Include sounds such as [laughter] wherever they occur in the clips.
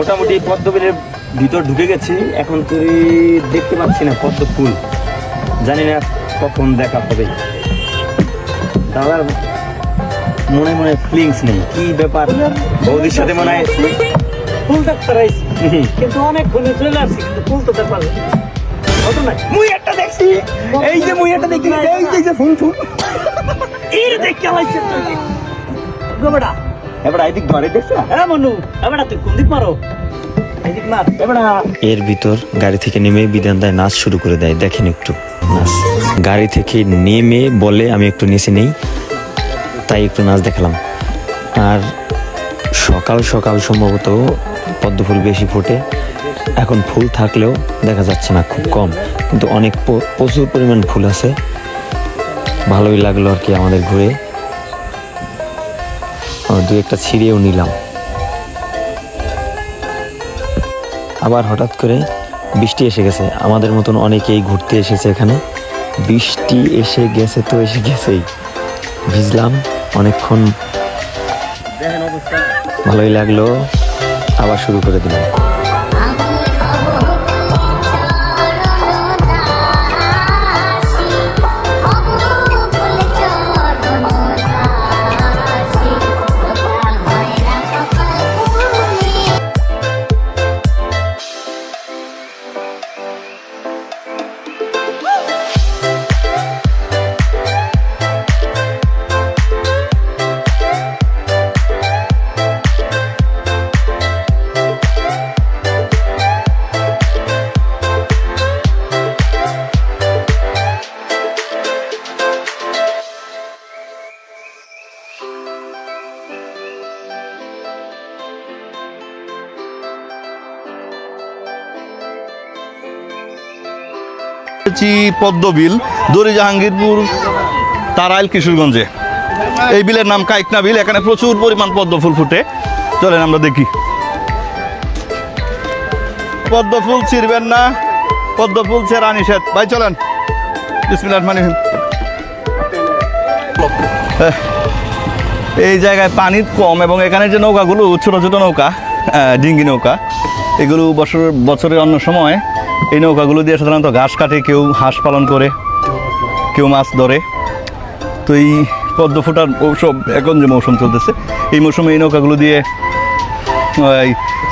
মোটামুটি পদ্মবিলের ভিতর ঢুকে গেছি। এখন তুই দেখতে পাচ্ছি না পদ্ম ফুল জানি না কখন দেখা হবে। দাদার মনে মনে ফিলিংস নেই। কি ব্যাপার? বৌদির সাথে মনে হয় ফুল ডাক্তার কিন্তু অনেক ফুলে চলে আসছি কিন্তু ফুল তো ব্যাপার মুই একটা দেখছি। এই যে মুই একটা দেখছি এই যে ফুল ফুল। দেখ [laughs] গোবড়া এবার আইদিক ঘরে দেখছ? হ্যাঁ মনু এবারে তুই কোন দিক মারো? এদিক মার। এবার এর ভিতর গাড়ি থেকে নেমে বিধান দেয় নাচ শুরু করে দেয়। দেখেন একটু নাচ। গাড়ি থেকে নেমে বলে আমি একটু নিচে নেই। তাই একটু নাচ দেখালাম। আর সকাল সকাল সম্ভবত পদ্ম ফুল বেশি ফোটে। এখন ফুল থাকলেও দেখা যাচ্ছে না খুব কম। কিন্তু অনেক প- প্রচুর পরিমাণ ফুল আছে। ভালোই লাগল আর কি আমাদের ঘুরে। দু একটা ছিঁড়েও নিলাম। আবার হঠাৎ করে বৃষ্টি এসে গেছে। আমাদের মতন অনেকেই ঘুরতে এসেছে এখানে। বৃষ্টি এসে গেছে তো এসে গেছেই। ভিজলাম অনেকক্ষণ। ভালোই লাগল। আবার শুরু করে দিলাম। এসেছি পদ্মবিল, দড়ি জাহাঙ্গীরপুর, তারাইল কিশোরগঞ্জে। এই বিলের নাম কাইকনা বিল, এখানে প্রচুর পরিমাণ পদ্ম ফুল ফুটে। চলেন আমরা দেখি। পদ্ম ফুল ছিঁড়বেন না, পদ্ম ফুল ছেঁড়া নিষেধ। ভাই, চলেন। রহিম। এই জায়গায় পানি কম এবং এখানে যে নৌকাগুলো, ছোট ছোট নৌকা ডিঙ্গি নৌকা, এগুলো বছর বছরের অন্য সময় এই নৌকাগুলো দিয়ে সাধারণত ঘাস কাটে, কেউ হাঁস পালন করে, কেউ মাছ ধরে। তো এই পদ্ম ফোটার মৌসুম, এখন যে মৌসুম চলতেছে, এই মৌসুমে এই নৌকাগুলো দিয়ে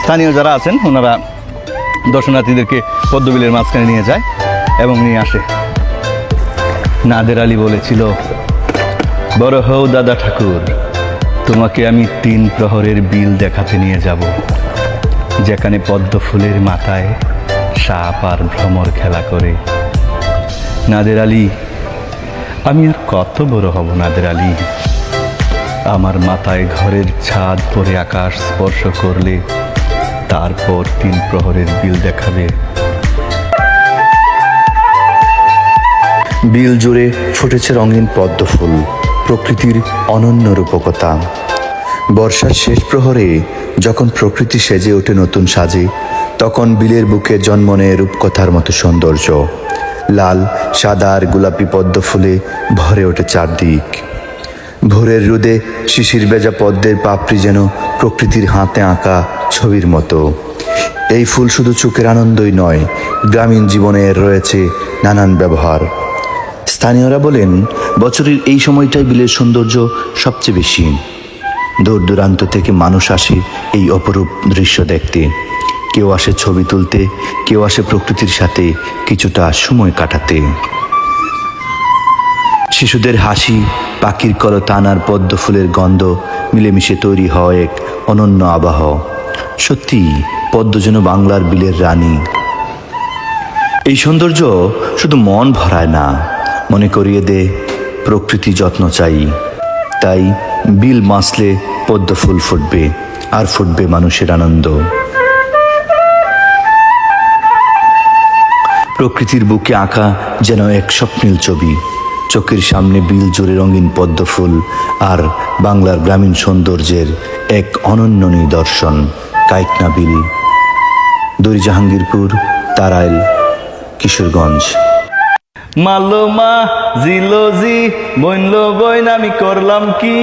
স্থানীয় যারা আছেন, ওনারা দর্শনার্থীদেরকে পদ্মবিলের মাঝখানে নিয়ে যায় এবং নিয়ে আসে। নাদের আলী বলেছিল, বড় হও দাদা ঠাকুর, তোমাকে আমি তিন প্রহরের বিল দেখাতে নিয়ে যাব, যেখানে পদ্ম ফুলের মাথায় সাপ আর ভ্রমর খেলা করে। নাদের আলী, আমি আর কত বড় হব নাদের আলী। আমার মাথায় ঘরের ছাদ পরে আকাশ স্পর্শ করলে তারপর তিন প্রহরের বিল দেখাবে। বিল জুড়ে ফুটেছে রঙিন পদ্ম ফুল, প্রকৃতির অনন্য রূপকতা। বর্ষার শেষ প্রহরে যখন প্রকৃতি সেজে ওঠে নতুন সাজে তখন বিলের বুকে জন্ম নেয় রূপকথার মতো সৌন্দর্য। লাল, সাদা আর গোলাপি পদ্ম ফুলে ভরে ওঠে চারদিক। ভোরের রোদে শিশির বেজা পদ্মের পাপড়ি যেন প্রকৃতির হাতে আঁকা ছবির মতো। এই ফুল শুধু চোখের আনন্দই নয়, গ্রামীণ জীবনের রয়েছে নানান ব্যবহার। স্থানীয়রা বলেন, বছরের এই সময়টাই বিলের সৌন্দর্য সবচেয়ে বেশি। দূর দূরান্ত থেকে মানুষ আসে এই অপরূপ দৃশ্য দেখতে। কেউ আসে ছবি তুলতে, কেউ আসে প্রকৃতির সাথে কিছুটা সময় কাটাতে। শিশুদের হাসি, পাখির কলতান আর পদ্ম ফুলের গন্ধ মিলেমিশে তৈরি হয় এক অনন্য আবাহ। সত্যি, পদ্ম যেন বাংলার বিলের রানী। এই সৌন্দর্য শুধু মন ভরায় না, মনে করিয়ে দে প্রকৃতি যত্ন চাই। তাই বিল মাসলে পদ্ম ফুল ফুটবে, আর ফুটবে মানুষের আনন্দ। প্রকৃতির বুকে আঁকা যেন এক স্বপ্নীল ছবি। চোখের সামনে বিল জুড়ে রঙিন পদ্ম ফুল আর বাংলার গ্রামীণ সৌন্দর্যের এক অনন্য নিদর্শন কাইকনা বিল দড়ি জাহাঙ্গীরপুর তারাইল, কিশোরগঞ্জ। মালো মা জিলো জি বইনলো বইন আমি করলাম কি?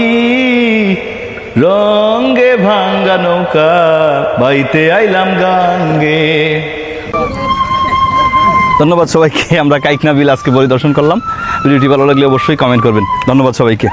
রঙ্গে ভাঙ্গা নৌকা, বাইতে আইলাম গাঙ্গে। ধন্যবাদ সবাইকে। আমরা কাইকনা বিল আজকে পরিদর্শন করলাম। ভিডিওটি ভালো লাগলে অবশ্যই কমেন্ট করবেন। ধন্যবাদ সবাইকে।